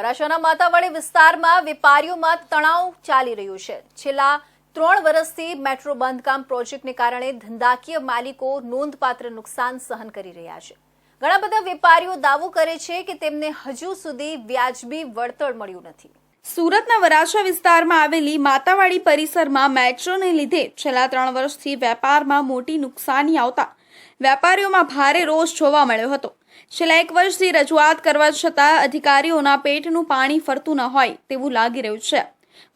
વરાછાના માતાવાડી વિસ્તારમાં વેપારીઓમાં તણાવ ચાલી રહ્યું છે. છેલ્લા ત્રણ વર્ષથી મેટ્રો બાંધકામ પ્રોજેક્ટને કારણે ધંધાકીય માલિકો નોંધપાત્ર નુકસાન સહન કરી રહ્યા છે. ઘણા બધા વેપારીઓ દાવો કરે છે કે તેમને હજુ સુધી વ્યાજબી વળતર મળ્યું નથી. સુરતના વરાછા વિસ્તારમાં આવેલી માતાવાડી પરિસરમાં મેટ્રોને લીધે છેલ્લા ત્રણ વર્ષથી વેપારમાં મોટી નુકસાની આવતા વેપારીઓમાં ભારે રોષ જોવા મળ્યો હતો. છેલ્લા એક વર્ષથી રજૂઆત કરવા છતાં અધિકારીઓના પેટનું પાણી ફરતું ન હોય તેવું લાગી રહ્યું છે.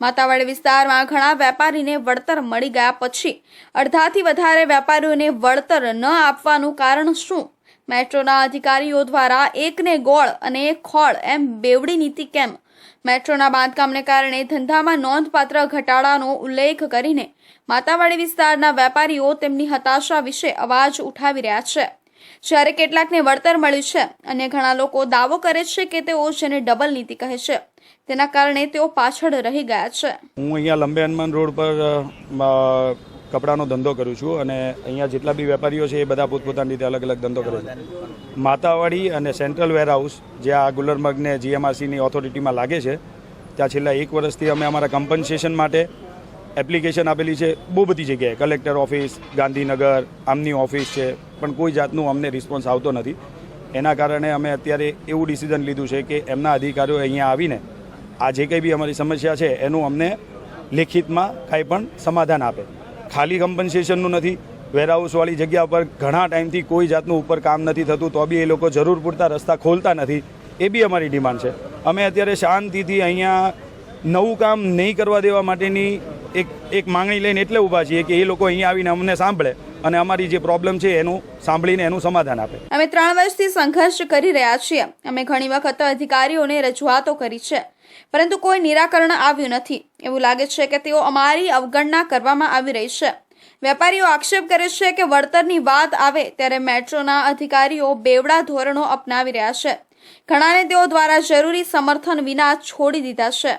માતાવાડી વિસ્તારમાં ઘણા વેપારીને વળતર મળી ગયા પછી અડધાથી વધારે વેપારીઓને વળતર ન આપવાનું કારણ શું? મેટ્રોના અધિકારીઓ દ્વારા એકને ગોળ અને ખોળ એમ બેવડી નીતિ કેમ? મેટ્રોના બાંધકામને કારણે ધંધામાં નોંધપાત્ર ઘટાડાનો ઉલ્લેખ કરીને માતાવાડી વિસ્તારના વેપારીઓ તેમની હતાશા વિશે અવાજ ઉઠાવી રહ્યા છે. જ્યારે કેટલાકને વળતર મળ્યું છે, અને ઘણા લોકો દાવો કરે છે કે તેઓ જેને ડબલ નીતિ કહે છે. તેના કારણે તેઓ પાછળ રહી ગયા છે. હું અહીંયા લંબે હનુમાન રોડ પર કપડાનો ધંધો કરું છું અને અહીંયા જેટલા બી વેપારીઓ છે એ બધા પોતપોતાની રીતે અલગ અલગ ધંધો કરે છે. માતાવાડી અને સેન્ટ્રલ વેરહાઉસ જે આ ગુલરમગને જીએમઆરસીની ઓથોરિટીમાં લાગે છે, ત્યાં છેલ્લા એક વર્ષથી અમે અમારા કમ્પન્સેશન માટે એપ્લિકેશન આપેલી છે. બહુ બધી જગ્યાએ. કલેક્ટર ઓફિસ, ગાંધીનગર, આમની ઓફિસ છે. પણ કોઈ જાતનું અમને રિસ્પોન્સ આવતો નથી. એના કારણે અમે અત્યારે એવું ડિસિઝન લીધું છે કે એમના અધિકારીઓ અહીંયા આવીને આ જે કંઈ બી અમારી સમસ્યા છે, એનું અમને લેખિતમાં કાંઈ પણ સમાધાન આપે. ખાલી કમ્પન્સેશનનું નથી. વેરહાઉસવાળી જગ્યા પર ઘણા ટાઈમથી કોઈ જાતનું ઉપર કામ નથી થતું, તો બી એ લોકો જરૂર પૂરતા રસ્તા ખોલતા નથી. એ બી અમારી ડિમાન્ડ છે. અમે અત્યારે શાંતિથી અહીંયા નવું કામ નહીં કરવા દેવા માટેની એક એક માંગણી લઈને એટલે ઊભા છીએ કે એ લોકો અહીંયા આવીને અમને સાંભળે અને અમારી જે પ્રોબ્લેમ છે એનું સાંભળીને એનું સમાધાન આપે. અમે ત્રણ વર્ષથી સંઘર્ષ કરી રહ્યા છીએ. અમે ઘણી વખત અધિકારીઓને રજૂઆતો કરી છે. પરંતુ કોઈ નિરાકરણ આવ્યું નથી. એવું લાગે છે કે તેઓ અમારી અવગણના કરવામાં આવી રહી છે. વેપારીઓ આક્ષેપ કરે છે કે વળતરની વાત આવે ત્યારે મેટ્રોના અધિકારીઓ બેવડા ધોરણો અપનાવી રહ્યા છે. ઘણાને તેઓ દ્વારા જરૂરી સમર્થન વિના છોડી દીધા છે.